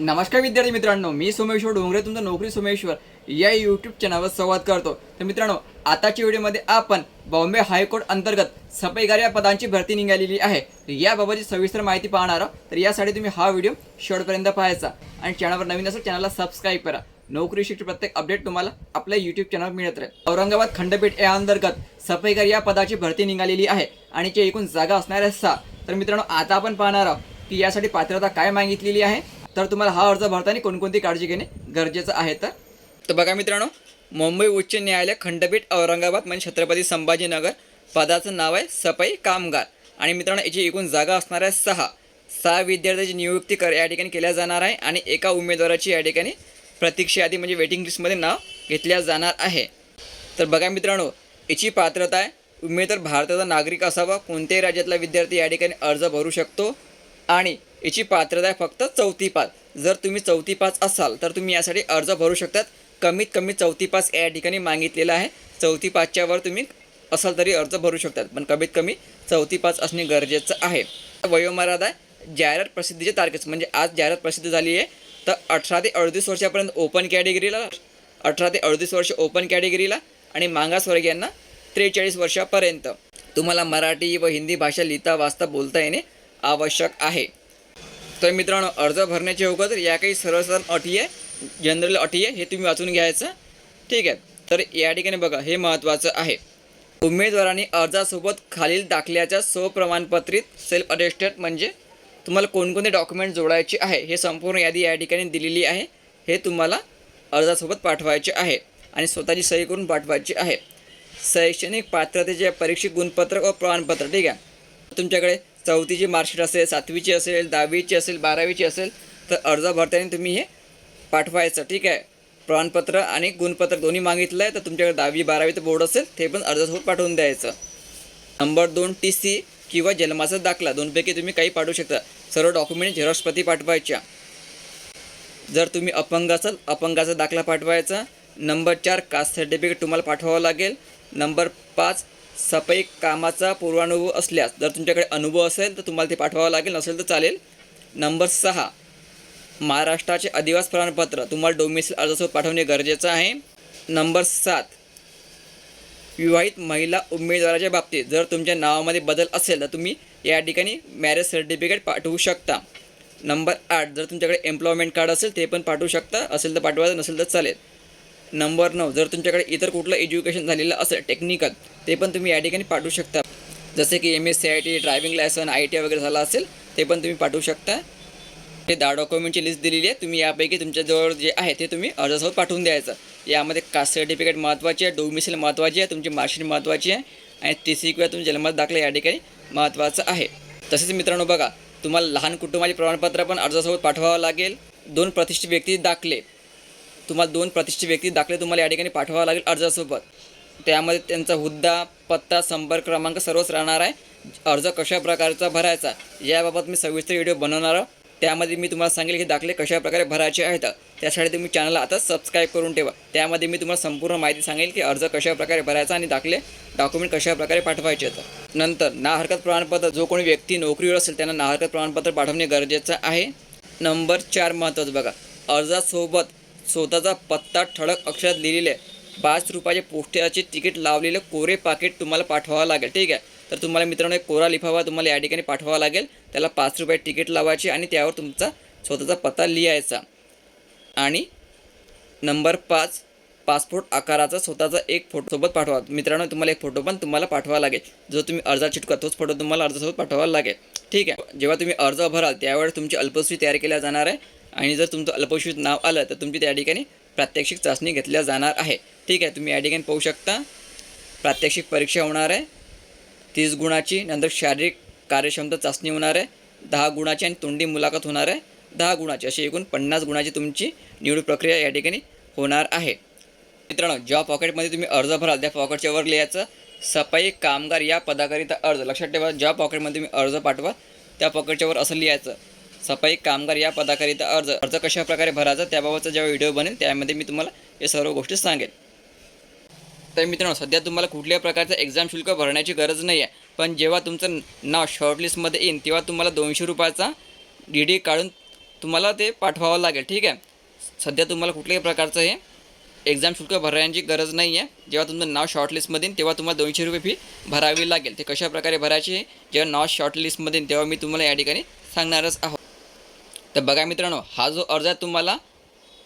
नमस्कार विद्यार्थी मित्रांनो मी सोमेश्वर डोंगरे तुमचं नोकरी सोमेश्वर या यूट्यूब चॅनलवर संवाद करतो. तर मित्रांनो आताच्या व्हिडिओमध्ये आपण बॉम्बे हायकोर्ट अंतर्गत सफाईगार या पदांची भरती निघालेली आहे. याबाबतची सविस्तर माहिती पाहणार आहोत. तर यासाठी तुम्ही हा व्हिडिओ शेवटपर्यंत पाहायचा आणि चॅनलवर नवीन असेल चॅनलला सबस्क्राईब करा. नोकरी शिक्षण प्रत्येक अपडेट तुम्हाला आपल्या यूट्यूब चॅनल मिळत राहील. औरंगाबाद खंडपीठ या अंतर्गत सफाईगार या पदाची भरती निघालेली आहे आणि जे एकूण जागा असणार आहे सहा. तर मित्रांनो आता आपण पाहणार आहोत की यासाठी पात्रता काय मागितलेली आहे. तर तुम्हाला हा अर्ज भरताना कोणकोणती काळजी घेणे गरजेचं आहे तर? तर बघा मित्रांनो मुंबई उच्च न्यायालय खंडपीठ औरंगाबाद म्हणजे छत्रपती संभाजीनगर पदाचं नाव आहे सफाई कामगार. आणि मित्रांनो याची एकूण जागा असणार आहे सहा. सहा विद्यार्थ्याची नियुक्ती कर या ठिकाणी केल्या जाणार आहे आणि एका उमेदवाराची या ठिकाणी प्रतीक्षा यादी म्हणजे वेटिंग लिस्टमध्ये नाव घेतल्या जाणार आहे. तर बघा मित्रांनो याची पात्रता आहे उमेदवार भारताचा नागरिक असावा कोणत्याही राज्यातला विद्यार्थी या ठिकाणी अर्ज भरू शकतो. आणि याची पात्रता आहे फक्त चौथी पास जर तुम्ही चौथी पास असाल तर तुम्ही यासाठी अर्ज भरू शकतात. कमीत कमी चौथी पास या ठिकाणी मागितलेला आहे. चौथी पाचच्यावर तुम्ही असाल तरी अर्ज भरू शकतात पण कमीत कमी चौथी पास असणे गरजेचं आहे. वयोमर्यादा जाहिरात प्रसिद्धीच्या तारखेच म्हणजे आज जाहिरात प्रसिद्ध झाली आहे तर अठरा ते अडतीस वर्षापर्यंत ओपन कॅटेगरीला अठरा ते अडतीस वर्ष ओपन कॅटेगरीला आणि मागासवर्गीयांना त्रेचाळीस वर्षापर्यंत. तुम्हाला मराठी व हिंदी भाषा लिहिता वाचता बोलता येणे आवश्यक आहे. तर मित्रांनो अर्ज भरण्याच्या अगोदर या काही सर्वसाधारण अटी आहे. जनरल अटी आहे हे तुम्ही वाचून घ्यायचं. ठीक आहे. तर या ठिकाणी बघा हे महत्त्वाचं आहे. उमेदवारांनी अर्जासोबत खालील दाखल्याच्या स्वप्रमाणपत्रित सेल्फ अटेस्टेड म्हणजे तुम्हाला कोणकोणते डॉक्युमेंट जोडायचे आहे हे संपूर्ण यादी या ठिकाणी दिलेली आहे. हे तुम्हाला अर्जासोबत पाठवायचे आहे आणि स्वतःची सही करून पाठवायची आहे. शैक्षणिक पात्रतेचे परीक्षित गुणपत्र व प्रमाणपत्र ठीक आहे. तुमच्याकडे चौथीची मार्कशीट असेल सातवीची असेल दहावीची असेल बारावीची असेल तर अर्ज भरताना तुम्ही हे पाठवायचं. ठीक आहे? प्रमाणपत्र आणि गुणपत्र दोन्ही मागितलं आहे तर तुमच्याकडे दहावी बारावीचं बोर्ड असेल ते पण अर्जासोबत पाठवून द्यायचं. नंबर दोन टी सी किंवा जन्माचा दाखला दोनपैकी तुम्ही काही पाठवू शकता. सर्व डॉक्युमेंट झेरॉक्सपती पाठवायच्या. जर तुम्ही अपंग असाल अपंगाचा दाखला पाठवायचा. नंबर चार कास्ट सर्टिफिकेट तुम्हाला पाठवावं लागेल. नंबर पाच सफाई कामाचा पूर्वानुभव असल्यास जर तुमच्याकडे अनुभव असेल तर तुम्हाला ते पाठवावं लागेल. नसेल तर चालेल. नंबर सहा. महाराष्ट्राचे अधिवास प्रमाणपत्र. तुम्हाला डोमिसिल अर्जासोबत पाठवणे गरजेचं आहे. नंबर सात. विवाहित महिला उमेदवाराच्या बाबतीत जर तुमच्या नावामध्ये बदल असेल तर तुम्ही या ठिकाणी मॅरेज सर्टिफिकेट पाठवू शकता. नंबर आठ. जर तुमच्याकडे एम्प्लॉयमेंट कार्ड असेल ते पण पाठवू शकता. असेल तर पाठवायचं नसेल तर चालेल. नंबर नऊ जर तुमच्याकडे इतर कुठलं एज्युकेशन झालेलं असेल टेक्निकल ते पण तुम्ही या ठिकाणी पाठवू शकता. जसे की M S C I T driving licence I T I वगैरे झाला असेल ते पण तुम्ही पाठवू शकता. हे दहा डॉक्युमेंटची लिस्ट दिलेली आहे तुम्ही यापैकी तुमच्याजवळ जे आहे ते तुम्ही अर्जासोबत पाठवून द्यायचं. यामध्ये कास्ट सर्टिफिकेट महत्त्वाची आहे डोमिसिल महत्त्वाची आहे तुमची मार्कशीट महत्त्वाची आहे आणि ती सी किंवा तुम्ही जन्मात दाखला या ठिकाणी महत्त्वाचं आहे. तसेच मित्रांनो बघा तुम्हाला लहान कुटुंबाचे प्रमाणपत्र पण अर्जासोबत पाठवावं लागेल. दोन प्रतिष्ठित व्यक्ती दाखले. तुम्हाला दोन प्रतिष्ठित व्यक्ती दाखले तुम्हाला या ठिकाणी पाठवावं लागेल अर्जासोबत. त्यामध्ये त्यांचा हुद्दा पत्ता संपर्क क्रमांक सर्वच राहणार आहे. अर्ज कशा प्रकारचा भरायचा याबाबत मी सविस्तर व्हिडिओ बनवणार आहोत. त्यामध्ये मी तुम्हाला सांगेल की दाखले कशा प्रकारे भरायचे आहेत. त्यासाठी तुम्ही चॅनलला आता सबस्क्राईब करून ठेवा. त्यामध्ये मी तुम्हाला संपूर्ण माहिती सांगेल की अर्ज कशा प्रकारे भरायचा आणि दाखले डॉक्युमेंट कशा प्रकारे पाठवायचे आहेत. नंतर ना हरकत प्रमाणपत्र जो कोणी व्यक्ती नोकरीवर असेल त्यांना ना हरकत प्रमाणपत्र पाठवणे गरजेचं आहे. नंबर चार महत्त्वाचं बघा. अर्जासोबत स्वतःचा पत्ता ठळक अक्षरात लिहिलेले पाच रुपयाचे पोस्टाचे तिकीट लावलेलं कोरे पाकिट तुम्हाला पाठवावं लागेल. ठीक आहे? तर तुम्हाला मित्रांनो एक कोरा लिफावा तुम्हाला या ठिकाणी पाठवावा लागेल. त्याला पाच रुपये तिकीट लावायचे आणि त्यावर तुमचा स्वतःचा पत्ता लिहायचा. आणि नंबर पाच पासपोर्ट आकाराचा स्वतःचा एक फोटोसोबत पाठवा. मित्रांनो तुम्हाला एक फोटो पण तुम्हाला पाठवावा लागेल. जो तुम्ही अर्जा चिटका तोच फोटो तुम्हाला अर्जासोबत पाठवावा लागेल. ठीक आहे? जेव्हा तुम्ही अर्ज भराल त्यावेळेस तुमची अल्पसूची तयार केल्या जाणार आहे. आणि जर तुमचं अल्पसूचित नाव आलं तर तुमची त्या ठिकाणी प्रात्यक्षिक चाचणी घेतल्या जाणार आहे. ठीक आहे तुम्ही या ठिकाणी पाहू शकता. प्रात्यक्षिक परीक्षा होणार आहे. तीस गुणाची नंतर शारीरिक कार्यक्षमता चाचणी होणार आहे. दहा गुणाची आणि तोंडी मुलाखत होणार आहे. दहा गुणाची अशी एकूण पन्नास गुणाची तुमची निवड प्रक्रिया या ठिकाणी होणार आहे. मित्रांनो ज्या पॉकेटमध्ये तुम्ही अर्ज भराल त्या पॉकेटच्या वर लिहायचं सफाई कामगार या पदाकरिता अर्ज. लक्षात ठेवा ज्या पॉकेटमध्ये तुम्ही अर्ज पाठवा त्या पॉकेटच्या वर असं लिहायचं. सफाई कामगार या पदाकरिता अर्ज अर्ज कशा प्रकारे भरायचा त्याबाबतचा जेव्हा व्हिडिओ बनेल त्यामध्ये मी तुम्हाला हे सर्व गोष्टी सांगेन. तर मित्रांनो सध्या तुम्हाला कुठल्याही प्रकारचं एक्झाम शुल्क भरण्याची गरज नाही आहे पण जेव्हा तुमचं नाव शॉर्टलिस्टमध्ये येईल तेव्हा तुम्हाला दोनशे रुपयाचा डी डी काढून तुम्हाला ते पाठवावं लागेल ठीक आहे? सध्या तुम्हाला कुठल्याही प्रकारचं हे एक्झाम शुल्क भरण्याची गरज नाही आहे जेव्हा तुमचं नाव शॉर्टलिस्टमध्ये येईल तेव्हा तुम्हाला दोनशे रुपये फी भरावी लागेल. ते कशा प्रकारे भरायची जेव्हा नाव शॉर्टलिस्टमध्ये येईल तेव्हा मी तुम्हाला या ठिकाणी सांगणारच आहोत. तर बघा मित्रांनो हा जो अर्ज आहे तुम्हाला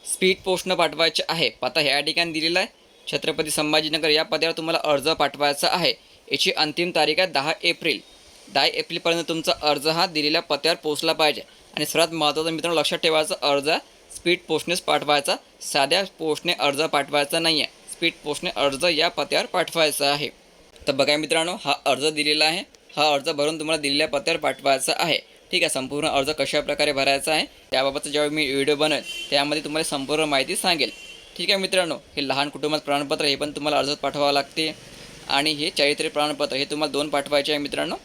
स्पीड पोस्टनं पाठवायचे आहे. पत्ता ह्या ठिकाणी दिलेला आहे. छत्रपती संभाजीनगर या पत्त्यावर तुम्हाला अर्ज पाठवायचा आहे. याची अंतिम तारीख आहे दहा एप्रिल. दहा एप्रिलपर्यंत तुमचा अर्ज हा दिलेल्या पत्यावर पोचला पाहिजे. आणि सर्वात महत्त्वाचं मित्रांनो लक्षात ठेवायचा अर्ज स्पीड पोस्टनेच पाठवायचा. साध्या पोस्टने अर्ज पाठवायचा नाही आहे स्पीड पोस्टने अर्ज या पत्त्यावर पाठवायचा आहे. तर बघा मित्रांनो हा अर्ज दिलेला आहे. हा अर्ज भरून तुम्हाला दिलेल्या पत्यावर पाठवायचा आहे. ठीक आहे संपूर्ण अर्ज कशाप्रकारे भरायचा आहे त्याबाबतचा जेव्हा मी व्हिडिओ बनेल त्यामध्ये तुम्हाला संपूर्ण माहिती सांगेल. ठीक आहे मित्रांनो हे लहान कुटुंबात प्रमाणपत्र हे पण तुम्हाला अर्जात पाठवावं लागते. आणि हे चारित्र्य प्रमाणपत्र हे तुम्हाला दोन पाठवायचे आहे मित्रांनो.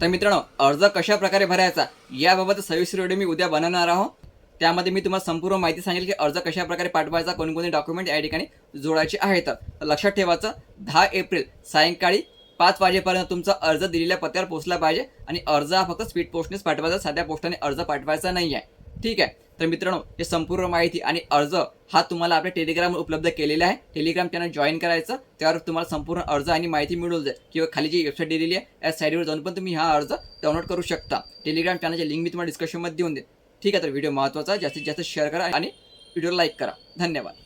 तर मित्रांनो अर्ज कशा प्रकारे भरायचा याबाबत सविस्तर व्हिडिओ मी उद्या बनवणार आहोत त्यामध्ये मी तुम्हाला संपूर्ण माहिती सांगेल की अर्ज कशा प्रकारे पाठवायचा कोणकोणते डॉक्युमेंट या ठिकाणी जोडायचे आहेत. तर लक्षात ठेवायचं दहा एप्रिल सायंकाळी पाच वाजेपर्यंत तुमचा अर्ज दिलेल्या पत्त्यावर पोहोचला पाहिजे आणि अर्ज हा फक्त स्पीड पोस्टनेच पाठवायचा साध्या पोस्टाने अर्ज पाठवायचा नाही आहे ठीक आहे? तर मित्रांनो हे संपूर्ण माहिती आणि अर्ज हा तुम्हाला आपल्या टेलिग्रामवर उपलब्ध केलेला आहे. टेलिग्राम चॅनल जॉईन करायचं त्यावर तुम्हाला संपूर्ण अर्ज आणि माहिती मिळून जाईल. किंवा खाली जी वेबसाईट दिलेली आहे या साईडवर जाऊन पण तुम्ही हा अर्ज डाउनलोड करू शकता. टेलिग्राम चॅनलची लिंक मी तुम्हाला डिस्क्रिप्शनमध्ये देऊन देईल ठीक आहे तर व्हिडिओ महत्त्वाचा जास्तीत जास्त शेअर करा आणि व्हिडिओ लाईक करा. धन्यवाद.